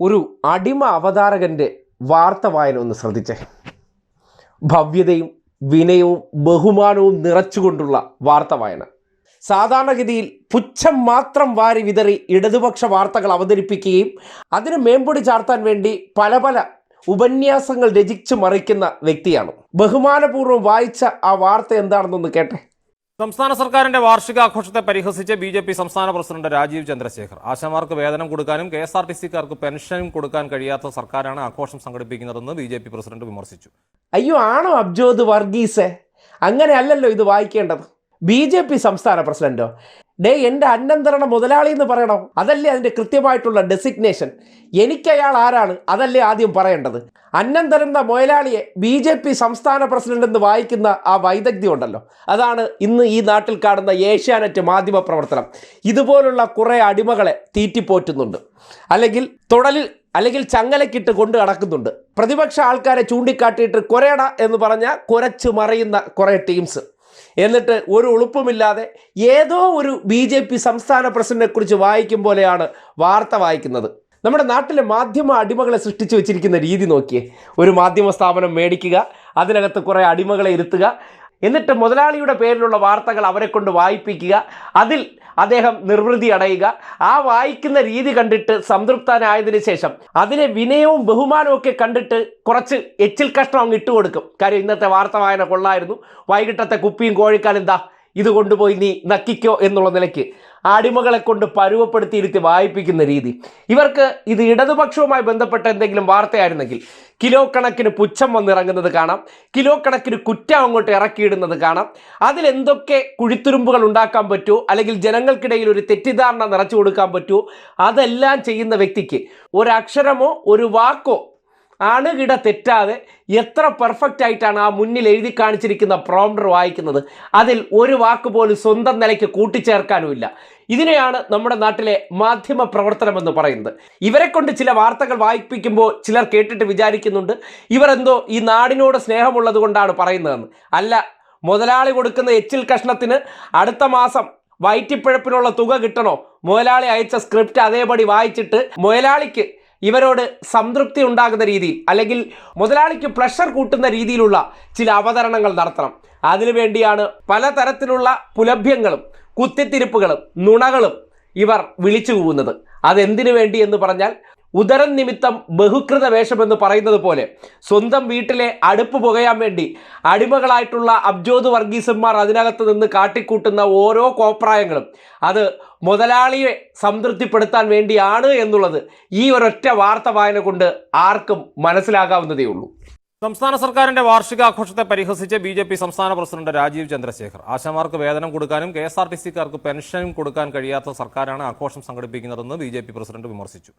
ഒരു അടിമ അവതാരകന്റെ വാർത്ത വായന ഒന്ന് ശ്രദ്ധിച്ചേ. ഭവ്യതയും വിനയവും ബഹുമാനവും നിറച്ചുകൊണ്ടുള്ള വാർത്ത വായന. സാധാരണഗതിയിൽ പുച്ഛം മാത്രം വാരി വിതറി ഇടതുപക്ഷ വാർത്തകൾ അവതരിപ്പിക്കുകയും അതിന് മേമ്പൊടി ചാർത്താൻ വേണ്ടി പല പല ഉപന്യാസങ്ങൾ രചിച്ചു മറിക്കുന്ന വ്യക്തിയാണ്. ബഹുമാനപൂർവം വായിച്ച ആ വാർത്ത എന്താണെന്നൊന്ന് കേട്ടെ. സംസ്ഥാന സർക്കാരിന്റെ വാർഷികാഘോഷത്തെ പരിഹസിച്ച് ബി ജെ പി സംസ്ഥാന പ്രസിഡന്റ് രാജീവ് ചന്ദ്രശേഖർ. ആശാമാർക്ക് വേതനം കൊടുക്കാനും കെ എസ് ആർ ടി സിക്കാർക്ക് പെൻഷനും കൊടുക്കാൻ കഴിയാത്ത സർക്കാരാണ് ആഘോഷം സംഘടിപ്പിക്കുന്നതെന്ന് ബി ജെ പി പ്രസിഡന്റ് വിമർശിച്ചു. അയ്യോ ആണോ അബ്ജോദ് വർഗീസെ? അങ്ങനെയല്ലല്ലോ ഇത് വായിക്കേണ്ടത്. ബി ജെ പി സംസ്ഥാന പ്രസിഡന്റോ? ഡേ എന്റെ അന്നന്തരണ മുതലാളി എന്ന് പറയണോ. അതല്ലേ അതിന്റെ കൃത്യമായിട്ടുള്ള ഡെസിഗ്നേഷൻ എനിക്ക് അയാൾ ആരാണ്? അതല്ലേ ആദ്യം പറയേണ്ടത്. അന്നന്തരണ്ട മുതലാളിയെ ബി ജെ പി സംസ്ഥാന പ്രസിഡന്റ് എന്ന് വായിക്കുന്ന ആ വൈദഗ്ധ്യം ഉണ്ടല്ലോ. അതാണ് ഇന്ന് ഈ നാട്ടിൽ കാണുന്ന ഏഷ്യാനെറ്റ് മാധ്യമ പ്രവർത്തനം ഇതുപോലുള്ള കുറേ അടിമകളെ തീറ്റിപ്പോറ്റുന്നുണ്ട്. അല്ലെങ്കിൽ തുടലിൽ അല്ലെങ്കിൽ ചങ്ങലക്കിട്ട് കൊണ്ട് നടക്കുന്നുണ്ട്. പ്രതിപക്ഷ ആൾക്കാരെ ചൂണ്ടിക്കാട്ടിയിട്ട് കൊരേട എന്ന് പറഞ്ഞാൽ കുരച്ച് മറയുന്ന കുറേ ടീംസ് എന്നിട്ട് ഒരു ഉളുപ്പുമില്ലാതെ ഏതോ ഒരു ബി ജെ പി സംസ്ഥാന പ്രസിഡന്റിനെ കുറിച്ച് വായിക്കും പോലെയാണ് വാർത്ത വായിക്കുന്നത്. നമ്മുടെ നാട്ടിലെ മാധ്യമ അടിമകളെ സൃഷ്ടിച്ചു വെച്ചിരിക്കുന്ന രീതി നോക്കിയേ. ഒരു മാധ്യമ സ്ഥാപനം മേടിക്കുക അതിനകത്ത് കുറേ അടിമകളെ ഇരുത്തുക എന്നിട്ട് മുതലാളിയുടെ പേരിലുള്ള വാർത്തകൾ അവരെ കൊണ്ട് വായിപ്പിക്കുക അതിൽ അദ്ദേഹം നിർവൃതി അടയുക. ആ വായിക്കുന്ന രീതി കണ്ടിട്ട് സംതൃപ്തനായതിനു ശേഷം അതിലെ വിനയവും ബഹുമാനവും ഒക്കെ കണ്ടിട്ട് കുറച്ച് എച്ചിൽ കഷ്ണം അങ്ങ് ഇട്ടുകൊടുക്കും കാര്യം ഇന്നത്തെ വാർത്ത വായന കൊള്ളായിരുന്നു. വൈകിട്ടത്തെ കുപ്പിയും കോഴിക്കാലും എന്താ ഇത് കൊണ്ടുപോയി നീ നക്കിക്കോ എന്നുള്ള നിലയ്ക്ക് അടിമകളെ കൊണ്ട് പരുവപ്പെടുത്തിയിരുത്തി വായിപ്പിക്കുന്ന രീതി. ഇവർക്ക് ഇത് ഇടതുപക്ഷവുമായി ബന്ധപ്പെട്ട എന്തെങ്കിലും വാർത്തയായിരുന്നെങ്കിൽ കിലോ കണക്കിന് പുച്ഛം വന്നിറങ്ങുന്നത് കാണാം. കിലോ കണക്കിന് കുറ്റം അങ്ങോട്ട് ഇറക്കിയിടുന്നത് കാണാം. അതിലെന്തൊക്കെ കുഴിത്തുരുമ്പുകൾ ഉണ്ടാക്കാൻ പറ്റുമോ അല്ലെങ്കിൽ ജനങ്ങൾക്കിടയിൽ ഒരു തെറ്റിദ്ധാരണ നിറച്ചു കൊടുക്കാൻ പറ്റുമോ അതെല്ലാം ചെയ്യുന്ന വ്യക്തിക്ക് ഒരക്ഷരമോ ഒരു വാക്കോ അണുകിട തെറ്റാതെ എത്ര പെർഫെക്റ്റ് ആയിട്ടാണ് ആ മുന്നിൽ എഴുതി കാണിച്ചിരിക്കുന്ന പ്രോംഡർ വായിക്കുന്നത്. അതിൽ ഒരു വാക്ക് പോലും സ്വന്തം നിലയ്ക്ക് കൂട്ടിച്ചേർക്കാനുമില്ല. ഇതിനെയാണ് നമ്മുടെ നാട്ടിലെ മാധ്യമ പ്രവർത്തനം എന്ന് പറയുന്നത്. ഇവരെ കൊണ്ട് ചില വാർത്തകൾ വായിപ്പിക്കുമ്പോൾ ചിലർ കേട്ടിട്ട് വിചാരിക്കുന്നുണ്ട് ഇവരെന്തോ ഈ നാടിനോട് സ്നേഹമുള്ളത് കൊണ്ടാണ് പറയുന്നതെന്ന്. അല്ല മുതലാളി കൊടുക്കുന്ന എച്ചിൽ കഷ്ണത്തിന് അടുത്ത മാസം വയറ്റിപ്പഴപ്പിനുള്ള തുക കിട്ടണോ? മുതലാളി അയച്ച സ്ക്രിപ്റ്റ് അതേപടി വായിച്ചിട്ട് മുതലാളിക്ക് ഇവരോട് സംതൃപ്തി ഉണ്ടാകുന്ന രീതിയിൽ അല്ലെങ്കിൽ മുതലാളിക്ക് പ്ലഷർ കൂട്ടുന്ന രീതിയിലുള്ള ചില അവതരണങ്ങൾ നടത്തണം. അതിനുവേണ്ടിയാണ് പലതരത്തിലുള്ള പുലഭ്യങ്ങളും കുത്തിത്തിരിപ്പുകളും നുണകളും ഇവർ വിളിച്ചു പോകുന്നത് അതെന്തിനു വേണ്ടി എന്ന് പറഞ്ഞാൽ ഉദരം നിമിത്തം ബഹുകൃത വേഷമെന്ന് പറയുന്നത് പോലെ സ്വന്തം വീട്ടിലെ അടുപ്പ് പുകയാൻ വേണ്ടി അടിമകളായിട്ടുള്ള അബ്ജോദ് വർഗീസന്മാർ അതിനകത്ത് നിന്ന് കാട്ടിക്കൂട്ടുന്ന ഓരോ കോപ്രായങ്ങളും അത് മുതലാളിയെ സംതൃപ്തിപ്പെടുത്താൻ വേണ്ടിയാണ് എന്നുള്ളത് ഈ ഒരൊറ്റ വാർത്ത വായന കൊണ്ട് ആർക്കും മനസ്സിലാകാവുന്നതേ ഉള്ളൂ. സംസ്ഥാന സർക്കാരിന്റെ വാർഷികാഘോഷത്തെ പരിഹസിച്ച് ബി ജെ പി സംസ്ഥാന പ്രസിഡന്റ് രാജീവ് ചന്ദ്രശേഖർ. ആശാമാർക്ക് വേതനം കൊടുക്കാനും കെ എസ് ആർ ടി സിക്കാർക്ക് പെൻഷനും കൊടുക്കാൻ കഴിയാത്ത സർക്കാരാണ് ആഘോഷം സംഘടിപ്പിക്കുന്നതെന്ന് ബി ജെ പി പ്രസിഡന്റ് വിമർശിച്ചു.